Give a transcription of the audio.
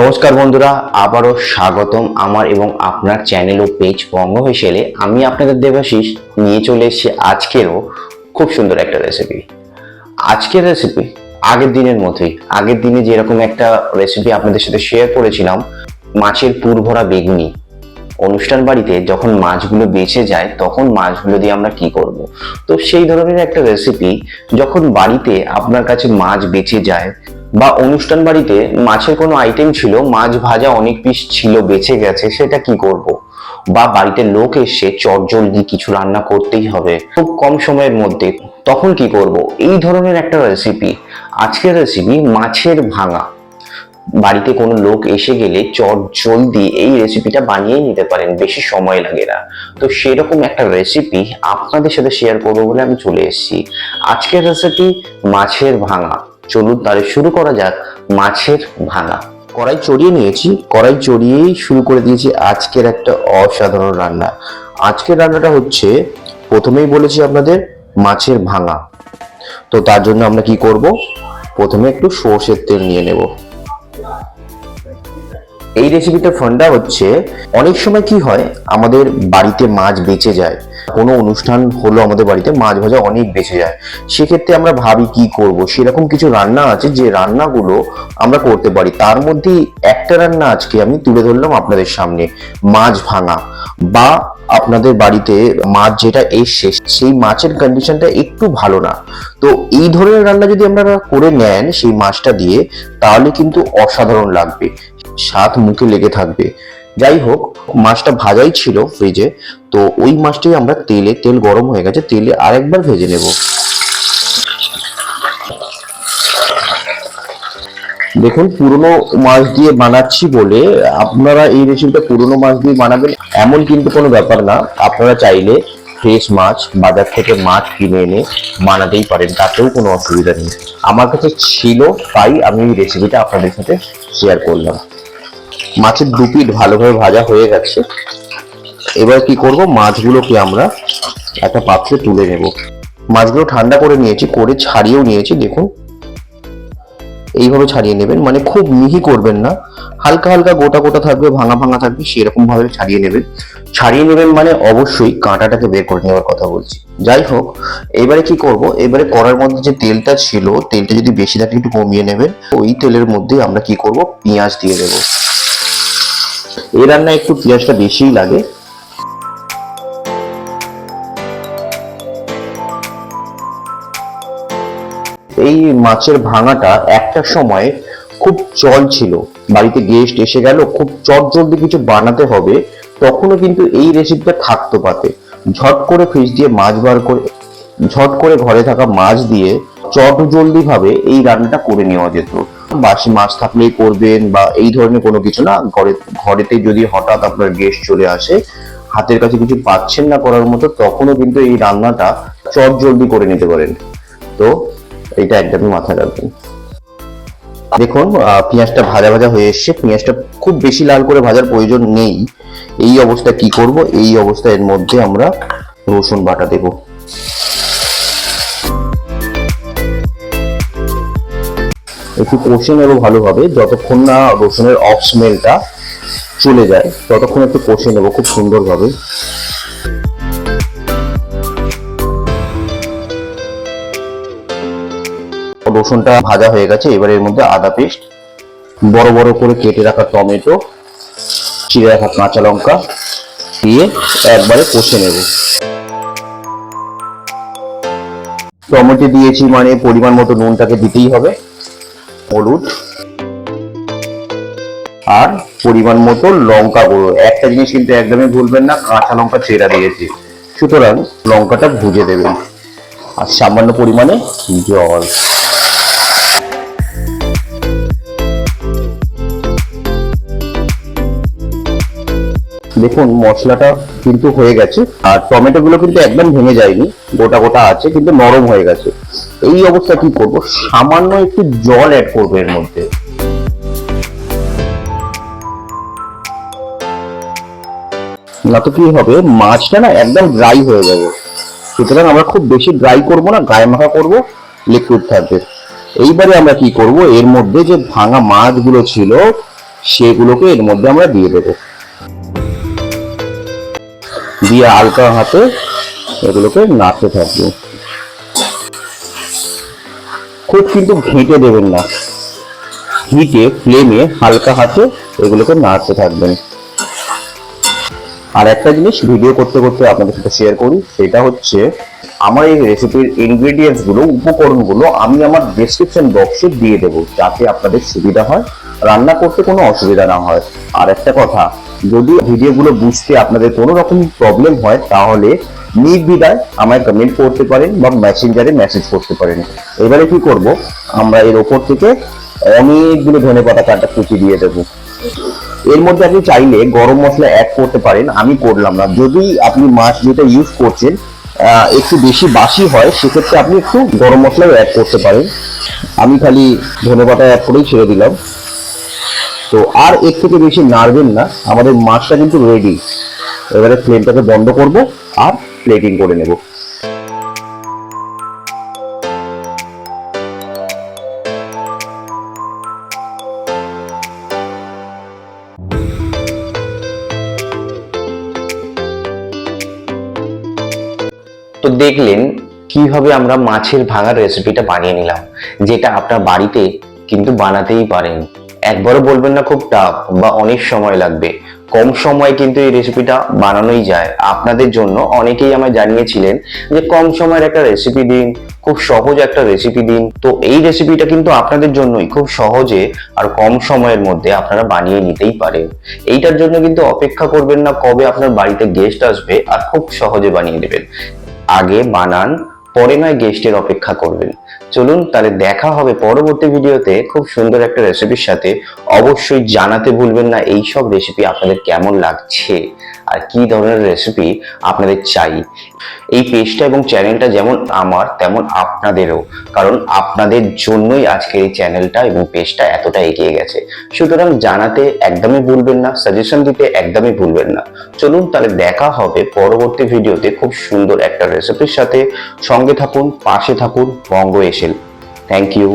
নমস্কার বন্ধুরা, আবারও স্বাগতম আমার এবং আপনার চ্যানেল ও পেজ বঙ্গ হেসেলে আমি আপনাদের দেবাশিস, নিয়ে চলে এসেছি আজকেরও খুব সুন্দর একটা রেসিপি আজকের রেসিপি আগের দিনের মতোই। আগের দিনে যেরকম একটা রেসিপি আপনাদের সাথে শেয়ার করেছিলাম, মাছের পুরভরা বেগুনি। অনুষ্ঠান বাড়িতে যখন মাছগুলো বেঁচে যায়, তখন মাছগুলো দিয়ে আমরা কি করব? তো সেই ধরনের একটা রেসিপি যখন বাড়িতে আপনার কাছে মাছ বেঁচে যায় বা অনুষ্ঠান বাড়িতে মাছের কোনো আইটেম ছিল, মাছ ভাজা অনেক পিস ছিল, বেঁচে গেছে, সেটা কি করব? বা বাড়িতে লোক এসে চট জলদি কিছু রান্না করতেই হবে, খুব কম সময়ের মধ্যে, তখন কি করব? এই ধরনের একটা রেসিপি আজকের রেসিপি মাছের ভাঙা। বাড়িতে কোনো লোক এসে গেলে চট জলদি এই রেসিপিটা বানিয়ে নিতে পারেন, বেশি সময় লাগে না। তো সেরকম একটা রেসিপি আপনাদের সাথে শেয়ার করব বলে আমি চলে এসেছি। আজকের রেসিপি মাছের ভাঙা। চলুন তাহলে শুরু করা যাক মাছের ভাঙা। কড়াই চড়িয়ে নিয়েছি, কড়াই চড়িয়েই শুরু করে দিয়েছি আজকের একটা অসাধারণ রান্না। আজকের রান্নাটা হচ্ছে, প্রথমেই বলেছি আপনাদের, মাছের ভাঙা। তো তার জন্য আমরা কি করব? প্রথমে একটু সর্ষের তেল নিয়ে নেব। এই রেসিপিটার ফান্ডা হচ্ছে, অনেক সময় কি হয়, আমাদের বাড়িতে মাছ বেঁচে যায়। কোনো অনুষ্ঠান হলো আমাদের বাড়িতে, মাছ ভাজা অনেক বেঁচে যায়। সেক্ষেত্রে আমরা ভাবি কি করব? সেরকম কিছু রান্না আছে যে রান্নাগুলো আমরা করতে পারি। তার মধ্যেই একটা রান্না আজকে আমি তুলে ধরলাম আপনাদের সামনে, মাছ ভাঙা। বা আপনাদের বাড়িতে মাছ যেটা এসছে, সেই মাছের কন্ডিশনটা একটু ভালো না। তো এই ধরনের রান্না যদি আপনারা করে নেন সেই মাছটা দিয়ে, তাহলে কিন্তু অসাধারণ লাগবে। স্বাদ মুখে লেগে থাকবে। যাই হোক মাছটা ভাজাই ছিল ফ্রিজে তো ওই মাছটাই আমরা তেলে, তেল গরম হয়ে গেছে, তেলে আরেকবার ভেজে নেব। দেখুন, পুরনো মাছ দিয়ে বানাচ্ছি বলে আপনারা এই রেসিপিটা পুরনো মাছ দিয়ে বানাবেন এমন কিন্তু কোনো ব্যাপার না। আপনারা চাইলে ফ্রেশ মাছ, বাজার থেকে মাছ কিনে এনে বানাতেই পারেন, তাতেও কোনো অসুবিধা নেই। আমার কাছে ছিল, তাই আমি এই রেসিপিটা আপনাদের সাথে শেয়ার করলাম। মাছের দু পিঠ ভালোভাবে ভাজা হয়ে গেছে। এবার কি করব? মাছগুলোকে আমরা একটা পাত্রে তুলে নেব। মাছগুলো ঠান্ডা করে নিয়েছি, করে ছাড়িয়েও নিয়েছি, দেখুন। এইভাবে ছাড়িয়ে নেবেন মানে খুব মিহি করবেন না। হালকা হালকা গোটা গোটা থাকবে, ভাঙা ভাঙা থাকবে সেরকম ভাবে ছাড়িয়ে নেবেন। ছাড়িয়ে নেবেন মানে অবশ্যই কাঁটাটাকে বের করে নেওয়ার কথা বলছি। যাই হোক, এবারে কি করব? এবারে করার মধ্যে যে তেলটা ছিল, তেলটা যদি বেশি থাকে একটু কমিয়ে নেবেন, ওই তেলের মধ্যে আমরা কি করব? পেঁয়াজ দিয়ে দেবো। এই রান্নায় একটু পেঁয়াজটা বেশিই লাগে। এই মাছের ভাঙাটা একটা সময় খুব চল ছিল। বাড়িতে গেস্ট এসে গেল, খুব চট জলদি কিছু বানাতে হবে, তখনও কিন্তু এই রেসিপিটা থাকতো পাতে। ঝট করে ফ্রিজ দিয়ে মাছ বার করে, ঝট করে ঘরে থাকা মাছ দিয়ে চট জলদি ভাবে এই রান্নাটা করে নেওয়া যেত। বাসি মাছ থাকলেই করবেন বা এই ধরনের কোনো কিছু না, ঘরে ঘরেতে যদি হঠাৎ আপনার গেস্ট চলে আসে, হাতের কাছে কিছু পাচ্ছেন না করার মতো, তখনও কিন্তু এই রান্নাটা চট জলদি করে নিতে পারেন। তো এটা একদমই মাথায় রাখবেন। দেখুন পেঁয়াজটা ভাজা ভাজা হয়ে এসছে। পেঁয়াজটা খুব বেশি লাল করে ভাজার প্রয়োজন নেই। এই অবস্থা কি করব? এই অবস্থা এর মধ্যে আমরা রসুন বাটা দেব। একটু কষে নেব ভালোভাবে যতক্ষণ না রসুনের অফ স্মেলটা চলে যায়, ততক্ষণ একটু কষে নেব খুব সুন্দরভাবে। রসুনটা ভাজা হয়ে গেছে, এবার এর মধ্যে আদা পেস্ট, বড় বড় করে কেটে রাখা টমেটো, চিড়ে রাখা কাঁচা লঙ্কা দিয়ে একবারে কষে নেব। টমেটো দিয়েছি মানে পরিমাণ মতো নুনটাকে দিতেই হবে। হলুদ আর পরিমাণ মতো লঙ্কা গুঁড়ো। একটা জিনিস কিন্তু একদমই ভুলবেন না, কাঁচা লঙ্কা চেরা দিয়েছি। সুতরাং লঙ্কাটা ভুজে দেবেন। আর সামান্য পরিমাণে জল। দেখুন, মশলাটা কিন্তু হয়ে গেছে। আর টমেটো গুলো কিন্তু একদম ভেঙে যায়নি। গোটা গোটা আছে, কিন্তু নরম হয়ে গেছে। এই অবস্থা কি করব? সামান্য একটু জল অ্যাড করব এর মধ্যে। না তো কি হবে? মাছটা না একদম ড্রাই হয়ে যাবে। সুতরাং আমরা খুব বেশি ড্রাই করব না, গায়ে মাখা করব লিকুইড থাকবে। এইবারে আমরা কি করব? এর মধ্যে যে ভাঙা মাছগুলো ছিল, সেগুলোকে এর মধ্যে আমরা দিয়ে দেবো। দিয়ে হালকা হাতে এগুলোকে নাড়তে থাকব। খুব কিন্তু ঘেঁটে দেবেন না। হিটে ফ্লেমে হালকা হাতে এগুলোকে নাড়তে থাকবেন। আর একটা জিনিস ভিডিও করতে করতে আপনাদের সাথে শেয়ার করি, সেটা হচ্ছে আমার এই রেসিপির ইনগ্রেডিয়েন্টসগুলো উপকরণগুলো আমি আমার ডেসক্রিপশন বক্সে দিয়ে দেবো, যাতে আপনাদের সুবিধা হয়। রান্না করতে কোনো অসুবিধা না হয়। আর একটা কথা, যদি ভিডিওগুলো বুঝতে আপনাদের কোনো রকম প্রবলেম হয়, তাহলে নির্দ্বিধায় আমায় কমেন্ট করতে পারেন বা মেসেঞ্জারে মেসেজ করতে পারেন। এবারে কি করব, আমরা এর ওপর থেকে অনেকগুলো ধনে পাতা কাটা কুচি দিয়ে দেবো। এর মধ্যে আপনি চাইলে গরম মশলা অ্যাড করতে পারেন, আমি করলাম না। যদি আপনি মাছ যেটা ইউজ করছেন একটু বেশি বাসি হয়, সেক্ষেত্রে আপনি একটু গরম মশলাও অ্যাড করতে পারেন। আমি খালি ধনে পাতা অ্যাড করেই ছেড়ে দিলাম। তো আর এর থেকে বেশি নাড়বেন না। আমাদের মাছটা কিন্তু রেডি এবারে ফ্লেমটাকে বন্ধ করব আর প্লেটিং করে নেব। তো দেখলেন কীভাবে আমরা মাছের ভাঙার রেসিপিটা বানিয়ে নিলাম, যেটা আপনার বাড়িতে কিন্তু বানাতেই পারেন। একবারও বলবেন না খুব টাফ বা অনেক সময় লাগবে। কম সময়ে কিন্তু এই রেসিপিটা বানানোই যায়। আপনাদের জন্য অনেকেই আমায় জানিয়েছিলেন যে কম সময়ের একটা রেসিপি দিন, খুব সহজ একটা রেসিপি দিন। তো এই রেসিপিটা কিন্তু আপনাদের জন্যই খুব সহজে আর কম সময়ের মধ্যে আপনারা বানিয়ে নিতেই পারেন। এইটার জন্য কিন্তু অপেক্ষা করবেন না কবে আপনার বাড়িতে গেস্ট আসবে আর খুব সহজে বানিয়ে দেবেন। আগে বানান, পরে নয় গেস্টের অপেক্ষা করবেন। চলুন তাহলে দেখা হবে পরবর্তী ভিডিওতে। খুব সুন্দর একটা রেসিপির সাথে। অবশ্যই জানাতে ভুলবেন না এই সব রেসিপি আপনাদের কেমন লাগছে। আর কি ধরনের রেসিপি আপনাদের চাই। এই পেজটা এবং চ্যানেলটা যেমন আমার, তেমন আপনাদেরও। কারণ আপনাদের জন্যই আজকের এই চ্যানেলটা এবং পেজটা এতটা এগিয়ে গেছে। সুতরাং জানাতে একদমই ভুলবেন না সাজেশন দিতে একদমই ভুলবেন না। চলুন তাহলে দেখা হবে পরবর্তী ভিডিওতে খুব সুন্দর একটা রেসিপির সাথে। সঙ্গে থাকুন, পাশে থাকুন, বঙ্গ এসেল। Thank you